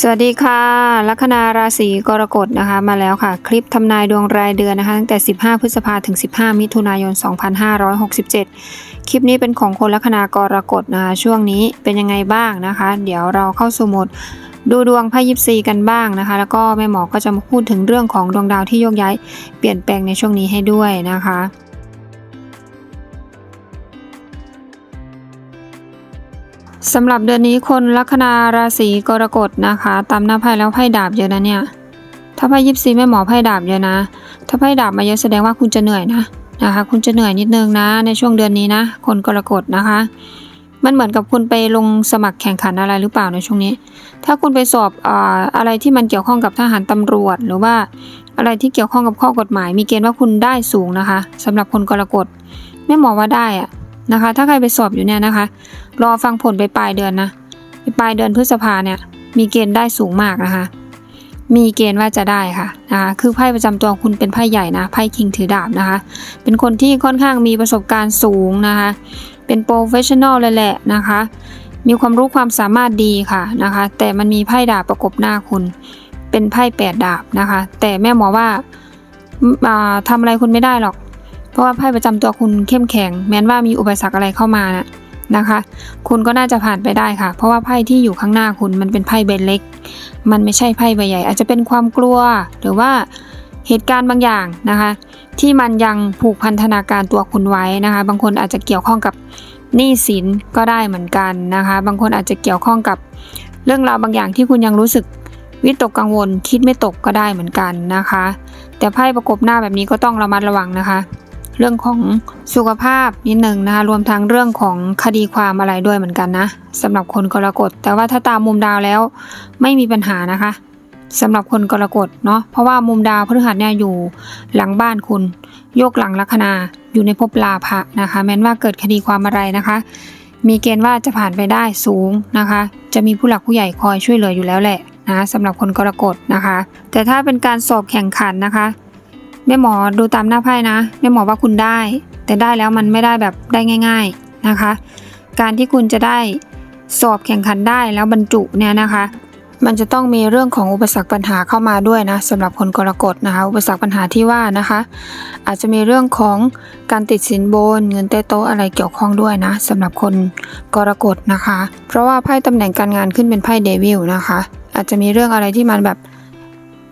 สวัสดีค่ะ ลัคนาราศีกรกฎนะคะมาแล้วค่ะ คลิปทำนายดวงรายเดือนนะคะตั้งแต่ 15 พฤษภาถึง 15 มิถุนายน 2567 คลิปนี้เป็นของคนลัคนากรกฎนะคะช่วงนี้เป็นยังไงบ้างนะคะ เดี๋ยวเราเข้าสู่หมดดูดวงไพ่ยิปซีกันบ้างนะคะ แล้วก็แม่หมอก็จะมาพูดถึงเรื่องของดวงดาวที่โยกย้ายเปลี่ยนแปลงในช่วงนี้ให้ด้วยนะคะ สำหรับเดือนนี้คนลัคนาราศีกรกฎนะคะตามหน้าไพ่แล้วไพ่ดาบเยอะนะเนี่ย ถ้าไพ่ยิปซีแม่หมอไพ่ดาบเยอะนะ ถ้าไพ่ดาบมาเยอะแสดงว่าคุณจะเหนื่อยนะนะคะ คุณจะเหนื่อยนิดนึงนะในช่วงเดือนนี้นะ คนกรกฎนะคะ มันเหมือนกับคุณไปลงสมัครแข่งขันอะไรหรือเปล่าในช่วงนี้ ถ้าคุณไปสอบออะไรที่มันเกี่ยวข้องกับทหารตำรวจ หรือว่าอะไรที่เกี่ยวข้องกับข้อกฎหมาย มีเกณฑ์ว่าคุณได้สูงนะคะสำหรับคนกรกฎแม่หมอว่าได้อะ นะคะ ถ้าใครไปสอบอยู่เนี่ยนะคะ รอฟังผลไปปลายเดือนนะไปปลายเดือนพฤษภาเนี่ย มีเกณฑ์ได้สูงมากนะคะ มีเกณฑ์ว่าจะได้ค่ะนะคะคือไพ่ประจำตัวคุณเป็นไพ่ใหญ่นะไพ่คิงถือดาบนะคะ เป็นคนที่ค่อนข้างมีประสบการณ์สูงนะคะ เป็นโปรเฟชชั่นอลเลยแหละนะคะ มีความรู้ความสามารถดีค่ะนะคะ แต่มันมีไพ่ดาบประกบหน้าคุณ เป็นไพ่แปดดาบนะคะ แต่แม่หมอว่าอ่าทำอะไรคุณไม่ได้หรอก เพราะว่าไพ่ประจำตัวคุณเข้มแข็ง แม้นว่ามีอุปสรรคอะไรเข้ามานะนะคะ คุณก็น่าจะผ่านไปได้ค่ะ เพราะว่าไพ่ที่อยู่ข้างหน้าคุณมันเป็นไพ่ใบเล็ก มันไม่ใช่ไพ่ใบใหญ่ อาจจะเป็นความกลัว หรือว่าเหตุการณ์บางอย่างนะคะ ที่มันยังผูกพันธนาการตัวคุณไว้นะคะ บางคนอาจจะเกี่ยวข้องกับหนี้สินก็ได้เหมือนกันนะคะ บางคนอาจจะเกี่ยวข้องกับเรื่องราวบางอย่างที่คุณยังรู้สึกวิตกกังวลคิดไม่ตกก็ได้เหมือนกันนะคะ แต่ไพ่ประกบหน้าแบบนี้ก็ต้องระมัดระวังนะคะ เรื่องของสุขภาพนิดหนึ่งนะคะรวมทั้งเรื่องของคดีความอะไรด้วยเหมือนกันนะสำหรับคนกรกฎแต่ว่าถ้าตามมุมดาวแล้วไม่มีปัญหานะคะสำหรับคนกรกฎเนาะเพราะว่ามุมดาวพฤหัสเนี่ยอยู่หลังบ้านคุณ โยกหลังลัคนาอยู่ในภพลาภะนะคะ แม้นว่าเกิดคดีความอะไรนะคะ มีเกณฑ์ว่าจะผ่านไปได้สูงนะคะ จะมีผู้หลักผู้ใหญ่คอยช่วยเหลืออยู่แล้วแหละนะสำหรับคนกรกฎนะคะ แต่ถ้าเป็นการสอบแข่งขันนะคะ แม่หมอดูตามหน้าไพ่นะแม่หมอว่าคุณได้ แต่ได้แล้วมันไม่ได้แบบได้ง่าย ๆนะคะ การที่คุณจะได้สอบแข่งขันได้แล้วบรรจุเนี่ยนะคะ มันจะต้องมีเรื่องของอุปสรรคปัญหาเข้ามาด้วยนะสำหรับคนกรกฎนะคะ อุปสรรคปัญหาที่ว่านะคะ อาจจะมีเรื่องของการติดสินบน เงินเต้โต๊ะอะไรเกี่ยวข้องด้วยนะสำหรับคนกรกฎนะคะ เพราะว่าไพ่ตำแหน่งการงานขึ้นเป็นไพ่เดวิลนะคะ อาจจะมีเรื่องอะไรที่มันแบบ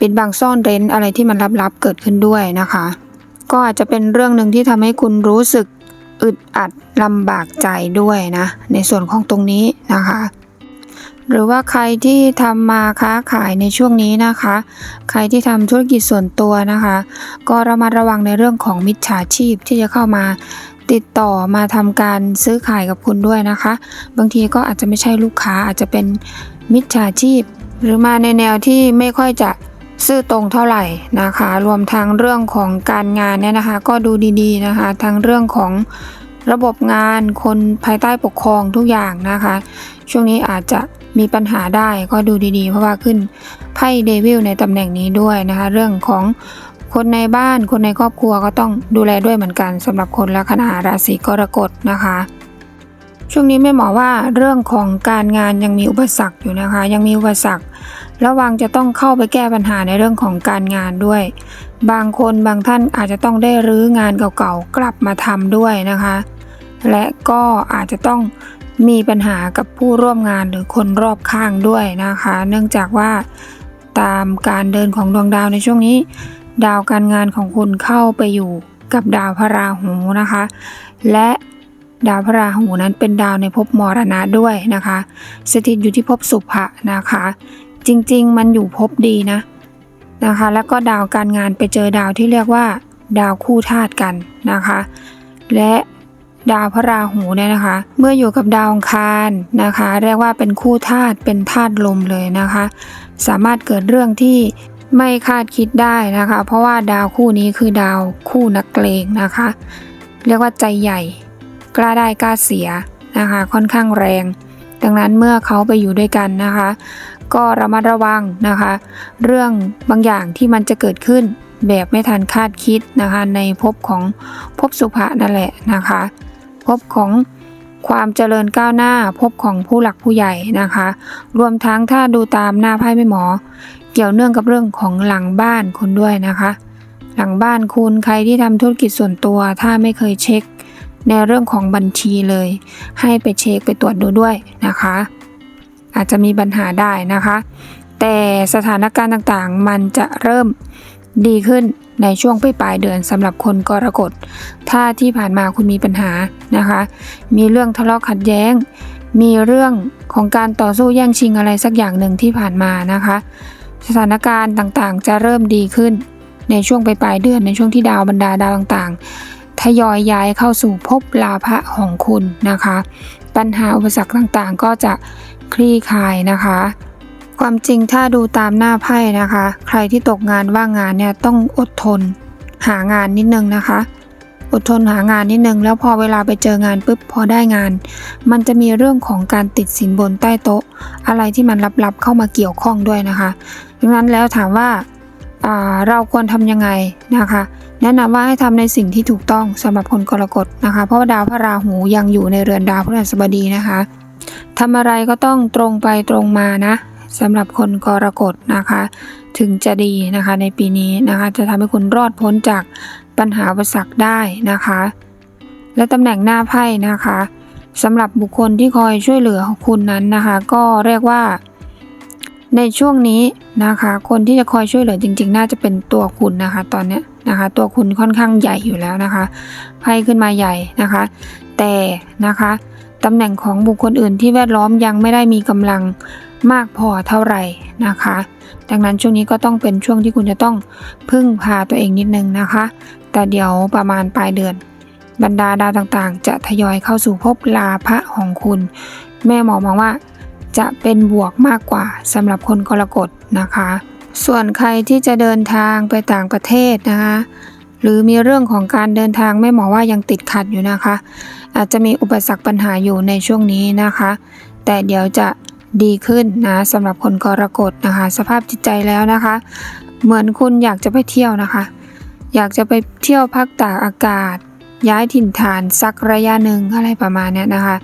ปิดบังซ่อนเร้นอะไรที่มันลับๆเกิดขึ้นด้วยนะคะ ก็อาจจะเป็นเรื่องหนึ่งที่ทำให้คุณรู้สึกอึดอัดลำบากใจด้วยนะ ในส่วนของตรงนี้นะคะ หรือว่าใครที่ทำมาค้าขายในช่วงนี้นะคะ ใครที่ทำธุรกิจส่วนตัวนะคะ ก็ระมัดระวังในเรื่องของมิจฉาชีพที่จะเข้ามาติดต่อมาทำการซื้อขายกับคุณด้วยนะคะ บางทีก็อาจจะไม่ใช่ลูกค้าอาจจะเป็นมิจฉาชีพ หรือมาในแนวที่ไม่ค่อยจะ ซื่อตรงเท่าไหร่นะคะ รวมทั้งเรื่องของการงานเนี่ยนะคะ ก็ดูดีๆนะคะ ทั้งเรื่องของระบบงานคนภายใต้ปกครองทุกอย่างนะคะ ช่วงนี้อาจจะมีปัญหาได้ก็ดูดีๆ เพราะว่าขึ้นไพ่เดวิลในตำแหน่งนี้ด้วยนะคะ เรื่องของคนในบ้านคนในครอบครัวก็ต้องดูแลด้วยเหมือนกันสำหรับคนลัคนาราศีกรกฎนะคะ ช่วงนี้แม่หมอว่าเรื่องของการงานยังมีอุปสรรคอยู่นะคะ ยังมีอุปสรรค ระวังจะต้องเข้าไปแก้ปัญหาในเรื่องของการงานด้วย บางคนบางท่านอาจจะต้องได้รื้องานเก่าๆกลับมาทำด้วยนะคะ และก็อาจจะต้องมีปัญหากับผู้ร่วมงานหรือคนรอบข้างด้วยนะคะ เนื่องจากว่าตามการเดินของดวงดาวในช่วงนี้ ดาวการงานของคุณเข้าไปอยู่กับดาวพระราหูนะคะ และ ดาวพระราหูนั้นเป็นดาวในภพมรณะด้วยนะคะ สถิตอยู่ที่ภพสุภะนะคะ จริงๆ มันอยู่ภพดีนะนะคะ แล้วก็ดาวการงานไปเจอดาวที่เรียกว่า ดาวคู่ธาตุกันนะคะ และดาวพระราหูเนี่ยนะคะ เมื่ออยู่กับดาวองคารนะคะ เรียกว่าเป็นคู่ธาตุเป็นธาตุลมเลยนะคะ สามารถเกิดเรื่องที่ไม่คาดคิดได้นะคะ เพราะว่าดาวคู่นี้คือดาวคู่นักเลงนะคะ เรียกว่าใจใหญ่ กล้าได้กล้าเสียนะคะค่อนข้างแรง ดังนั้นเมื่อเขาไปอยู่ด้วยกันนะคะ ก็ระมัดระวังนะคะ เรื่องบางอย่างที่มันจะเกิดขึ้นแบบไม่ทันคาดคิดนะคะ ในภพของภพสุภะนั่นแหละนะคะภพของความเจริญก้าวหน้าพบของผู้หลักผู้ใหญ่นะคะ รวมทั้งถ้าดูตามหน้าไพ่แม่หมอ เกี่ยวเนื่องกับเรื่องของหลังบ้านคุณด้วยนะคะ หลังบ้านคุณใครที่ทำธุรกิจส่วนตัว ถ้าไม่เคยเช็ค ในเรื่องของบัญชีเลย ให้ไปเช็คไปตรวจดูด้วยนะคะ อาจจะมีปัญหาได้นะคะ แต่สถานการณ์ต่างๆ มันจะเริ่มดีขึ้นในช่วงปลายๆเดือนสำหรับคนกรกฎ ถ้าที่ผ่านมาคุณมีปัญหานะคะ มีเรื่องทะเลาะขัดแย้ง มีเรื่องของการต่อสู้แย่งชิงอะไรสักอย่างหนึ่งที่ผ่านมานะคะ สถานการณ์ต่างๆ จะเริ่มดีขึ้นในช่วงปลายๆเดือนในช่วงที่ดาวบรรดาดาวต่างๆ ทยอยย้ายเข้าสู่ภพลาภะของคุณนะคะ ปัญหาอุปสรรคต่างๆ ก็จะคลี่คลายนะคะ ความจริงถ้าดูตามหน้าไพ่นะคะ ใครที่ตกงานว่างงานเนี่ยต้องอดทนหางานนิดนึงนะคะ อดทนหางานนิดนึง แล้วพอเวลาไปเจองานปุ๊บพอได้งาน มันจะมีเรื่องของการติดสินบนใต้โต๊ะ อะไรที่มันลับๆเข้ามาเกี่ยวข้องด้วยนะคะดังนั้นแล้วถามว่าอ่าเราควรทำยังไงนะคะ แนะนำว่าให้ทำในสิ่งที่ถูกต้องสำหรับคนกรกฎนะคะ เพราะว่าดาวพระราหูยังอยู่ในเรือนดาวพฤหัสบดีนะคะทำอะไรก็ต้องตรงไปตรงมานะสำหรับคนกรกฎนะคะ ถึงจะดีนะคะในปีนี้นะคะจะทำให้คุณรอดพ้นจากปัญหาอุปสรรคได้นะคะ และตำแหน่งหน้าไพ่นะคะสำหรับบุคคลที่คอยช่วยเหลือคุณนั้นนะคะ ก็เรียกว่า ในช่วงนี้นะคะ คนที่จะคอยช่วยเหลือจริง ๆ น่าจะเป็นตัวคุณนะคะ ตอนเนี้ย นะคะ ตัวคุณค่อนข้างใหญ่อยู่แล้วนะคะไพ่ขึ้นมาใหญ่นะคะ แต่นะคะตำแหน่งของบุคคลอื่นที่แวดล้อมยังไม่ได้มีกำลังมากพอเท่าไหร่นะคะ ดังนั้นช่วงนี้ก็ต้องเป็นช่วงที่คุณจะต้องพึ่งพาตัวเองนิดนึงนะคะ แต่เดี๋ยวประมาณปลายเดือน บรรดาดาวต่างๆ จะทยอยเข้าสู่ภพลาภะของคุณ แม่หมอมองว่าจะเป็นบวกมากกว่าสำหรับคนกรกฎนะคะ ส่วนใครที่จะเดินทางไปต่างประเทศนะคะ หรือมีเรื่องของการเดินทางแม่หมอว่ายังติดขัดอยู่นะคะ อาจจะมีอุปสรรคปัญหาอยู่ในช่วงนี้นะคะ แต่เดี๋ยวจะดีขึ้นนะสำหรับคนกรกฎนะคะ สภาพจิตใจแล้วนะคะ เหมือนคุณอยากจะไปเที่ยวนะคะ อยากจะไปเที่ยวพักตากอากาศ ย้ายถิ่นฐานสักระยะหนึ่งอะไรประมาณนี้นะคะ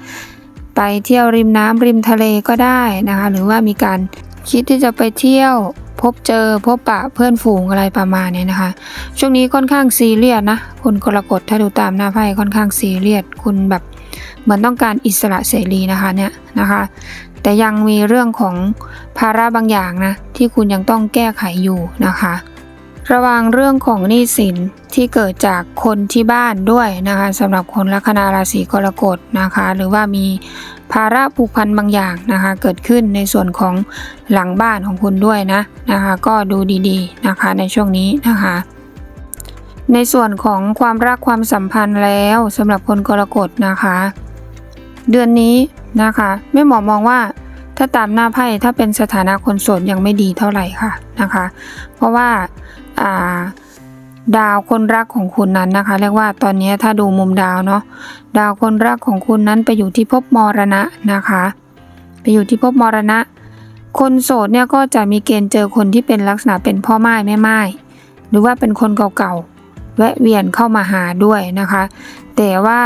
ไปเที่ยวริมน้ำริมทะเลก็ได้นะคะ หรือว่ามีการ คิดที่จะไปเที่ยวพบเจอพบปะเพื่อนฝูงอะไรประมาณนี้นะคะ ช่วงนี้ค่อนข้างซีเรียสนะคุณกรกฎถ้าดูตามหน้าไพ่ค่อนข้างซีเรียสคุณแบบเหมือนต้องการอิสระเสรีนะคะเนี่ยนะคะ แต่ยังมีเรื่องของภาระบางอย่างนะที่คุณยังต้องแก้ไขอยู่นะคะระวังเรื่องของหนี้สินที่เกิดจากคนที่บ้านด้วยนะคะสำหรับคนลัคนาราศีกรกฎนะคะ หรือว่ามี ภาระผูกพันบางอย่างนะคะเกิดขึ้นในส่วนของหลังบ้านของคุณด้วยนะนะคะก็ดูดีๆนะคะในช่วงนี้นะคะในส่วนของความรักความสัมพันธ์แล้วสำหรับคนกรกฎนะคะ เดือนนี้นะคะแม่หมอมองว่าถ้าตามหน้าไพ่ถ้าเป็นสถานะคนโสดยังไม่ดีเท่าไหร่ค่ะนะคะ เพราะว่าอ่า ดาวคนรักของคุณนั้นนะคะ เรียกว่าตอนนี้ถ้าดูมุมดาวเนาะดาวคนรักของคุณนั้นไปอยู่ที่ภพมรณะนะคะ ไปอยู่ที่ภพมรณะ คนโสดเนี่ยก็จะมีเกณฑ์เจอคนที่เป็นลักษณะเป็นพ่อไม้แม่ไม้หรือว่าเป็นคนเก่าๆแวะเวียนเข้ามาหาด้วยนะคะ แต่ว่า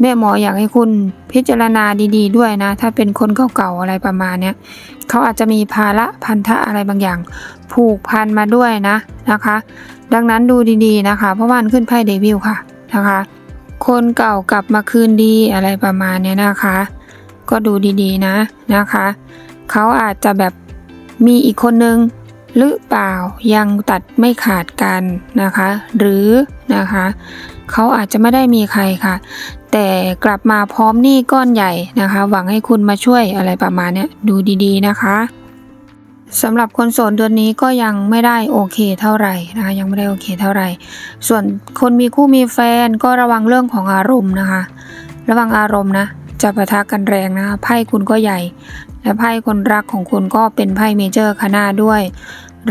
แม่หมออยากให้คุณพิจารณาดีๆ ด้วยนะ ถ้าเป็นคนเก่าๆอะไรประมาณเนี้ยเขาอาจจะมีภาระพันธะอะไรบางอย่าง ผูกพันมาด้วยนะนะคะ ดังนั้นดูดีๆนะคะ เพราะว่าขึ้นไพ่เดวิลค่ะนะคะ คนเก่ากลับมาคืนดีอะไรประมาณเนี้ยนะคะ ก็ดูดีๆนะนะคะ เขาอาจจะแบบมีอีกคนนึงหรือเปล่ายังตัดไม่ขาดกันนะคะ หรือนะคะเขาอาจจะไม่ได้มีใครค่ะ แต่กลับมาพร้อมหนี้ก้อนใหญ่นะคะ หวังให้คุณมาช่วยอะไรประมาณเนี้ยดูดีๆนะคะ สำหรับคนโสดเดือนนี้ก็ยังไม่ได้โอเคเท่าไหร่นะคะยังไม่ได้โอเคเท่าไหร่ ส่วนคนมีคู่มีแฟนก็ระวังเรื่องของอารมณ์นะคะ ระวังอารมณ์นะจะปะทะกันแรงนะคะไพ่คุณก็ใหญ่ และไพ่คนรักของคุณก็เป็นไพ่เมเจอร์คณะด้วย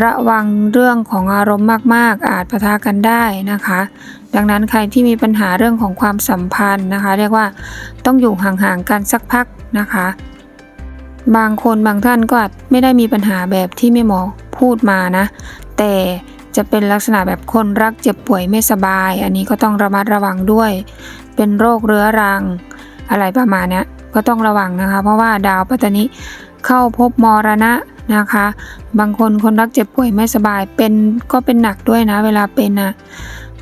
ระวังเรื่องของอารมณ์มาก ๆ อาจปะทะกันได้นะคะ ดังนั้นใครที่มีปัญหาเรื่องของความสัมพันธ์นะคะ เรียกว่าต้องอยู่ห่างๆกันสักพักนะคะ บางคนบางท่านก็อาจไม่ได้มีปัญหาแบบที่แม่หมอพูดมานะ แต่จะเป็นลักษณะแบบคนรักเจ็บป่วยไม่สบาย อันนี้ก็ต้องระมัดระวังด้วย เป็นโรคเรื้อรัง อะไรประมาณนี้ก็ต้องระวังนะคะ เพราะว่าดาวปัตตานิเข้าพบมรณะนะคะ บางคนคนรักเจ็บป่วยไม่สบายเป็นก็เป็นหนักด้วยนะ เวลาเป็นนะ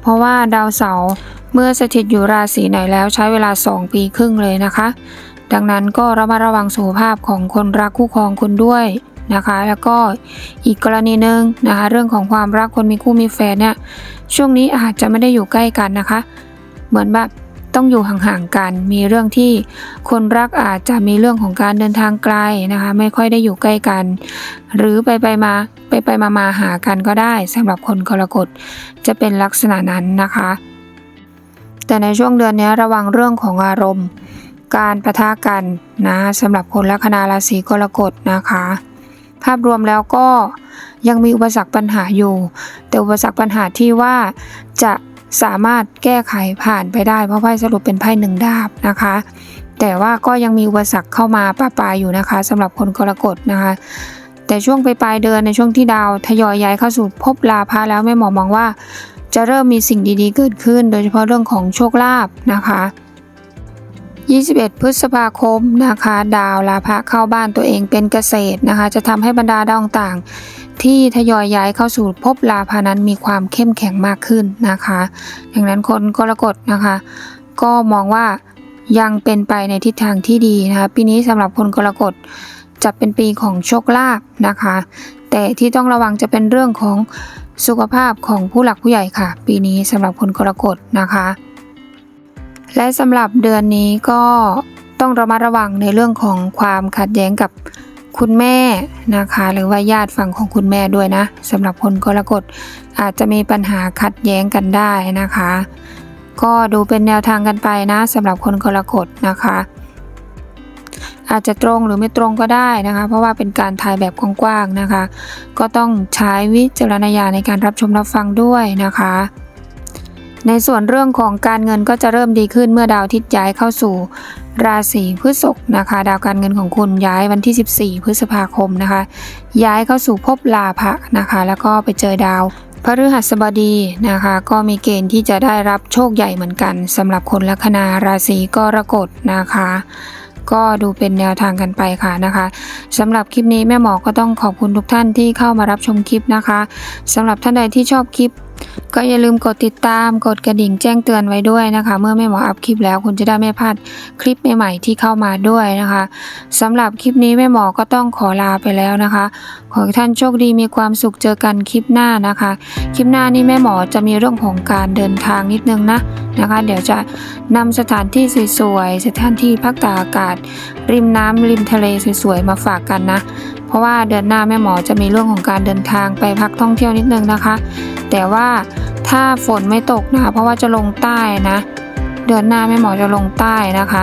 เพราะว่าดาวเสาร์เมื่อสถิตอยู่ราศีไหนแล้วใช้เวลา 2 ปีครึ่งเลยนะคะ ดังนั้นก็ระมัดระวังสุขภาพของคนรักคู่ครองคุณด้วยนะคะ แล้วก็อีกกรณีหนึ่งนะคะ เรื่องของความรักคนมีคู่มีแฟนเนี่ยช่วงนี้อาจจะไม่ได้อยู่ใกล้กันนะคะ เหมือนแบบต้องอยู่ห่างๆกัน มีเรื่องที่คนรักอาจจะมีเรื่องของการเดินทางไกลนะคะ ไม่ค่อยได้อยู่ใกล้กัน หรือไปไปมาไปไปมามาหากันก็ได้สำหรับคนกรกฎจะเป็นลักษณะนั้นนะคะ แต่ในช่วงเดือนนี้ระวังเรื่องของอารมณ์ การประทะกันนะสำหรับคนลัคนาราศีกรกฎนะคะ ภาพรวมแล้วก็ยังมีอุปสรรคปัญหาอยู่ แต่อุปสรรคปัญหาที่ว่าจะสามารถแก้ไขผ่านไปได้เพราะไพ่สรุปเป็นไพ่หนึ่งดาบนะคะ แต่ว่าก็ยังมีอุปสรรคเข้ามาปะปายอยู่นะคะสำหรับคนกรกฎนะคะ แต่ช่วงปลายเดือนในช่วงที่ดาวทยอยย้ายเข้าสู่ภพลาภะแล้วแม่หมอมองว่า จะเริ่มมีสิ่งดีๆเกิดขึ้น โดยเฉพาะเรื่องของโชคลาภนะคะ 21 พฤษภาคมนะคะ ดาวลาภะเข้าบ้านตัวเองเป็นเกษตรนะคะ จะทำให้บรรดาดาวต่างๆที่ทยอยย้ายเข้าสู่ภพลาภานั้นมีความเข้มแข็งมากขึ้นนะคะดังนั้นคนกรกฎนะคะ ก็มองว่ายังเป็นไปในทิศทางที่ดีนะคะปีนี้สำหรับคนกรกฎจะเป็นปีของโชคลาภนะคะ แต่ที่ต้องระวังจะเป็นเรื่องของสุขภาพของผู้หลักผู้ใหญ่ค่ะ ปีนี้สำหรับคนกรกฎนะคะ และสำหรับเดือนนี้ก็ต้องระมัดระวังในเรื่องของความขัดแย้งกับคุณแม่นะคะ หรือว่าญาติฝั่งของคุณแม่ด้วยนะสำหรับคนกรกฎอาจจะมีปัญหาขัดแย้งกันได้นะคะ ก็ดูเป็นแนวทางกันไปนะสำหรับคนกรกฎนะคะ อาจจะตรงหรือไม่ตรงก็ได้นะคะ เพราะว่าเป็นการทายแบบกว้างๆนะคะ ก็ต้องใช้วิจารณญาณในการรับชมรับฟังด้วยนะคะ ในส่วนเรื่องของการเงินก็จะเริ่มดีขึ้นเมื่อดาวทิตย์ย้ายเข้าสู่ ราศีพฤษภนะคะ ดาวการเงินของคุณย้ายวันที่ 14 พฤษภาคมนะคะ ย้ายเข้าสู่ภพลาภะนะคะ แล้วก็ไปเจอดาวพฤหัสบดีนะคะ ก็มีเกณฑ์ที่จะได้รับโชคใหญ่เหมือนกันสำหรับคนลัคนาราศีกรกฎนะคะก็ดูเป็นแนวทางกันไปค่ะนะคะสำหรับคลิปนี้แม่หมอก็ต้องขอบคุณทุกท่านที่เข้ามารับชมคลิปนะคะสำหรับท่านใดที่ชอบคลิป ก็อย่าลืมกดติดตามกดกระดิ่งแจ้งเตือนไว้ด้วยนะคะ เมื่อแม่หมออัพคลิปแล้วคุณจะได้ไม่พลาดคลิปใหม่ๆที่เข้ามาด้วยนะคะสำหรับคลิปนี้แม่หมอก็ต้องขอลาไปแล้วนะคะ ขอให้ท่านโชคดีมีความสุขเจอกันคลิปหน้านะคะ คลิปหน้านี้แม่หมอจะมีเรื่องของการเดินทางนิดนึงนะนะคะ เดี๋ยวจะนำสถานที่สวยๆสถานที่พักตากอากาศ ริมน้ำริมทะเลสวยๆมาฝากกันนะ เพราะว่าเดือนหน้าแม่หมอจะมีเรื่องของการเดินทางไปพักท่องเที่ยวนิดนึงนะคะ แต่ว่าถ้าฝนไม่ตกนะ เพราะว่าจะลงใต้นะ เดือนหน้าแม่หมอจะลงใต้นะคะ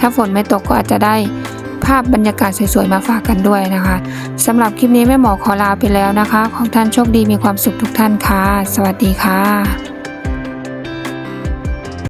ถ้าฝนไม่ตกก็อาจจะได้ภาพบรรยากาศสวยๆมาฝากกันด้วยนะคะสำหรับคลิปนี้แม่หมอขอลาไปแล้วนะคะ ขอให้ท่านโชคดีมีความสุขทุกท่านค่ะ สวัสดีค่ะ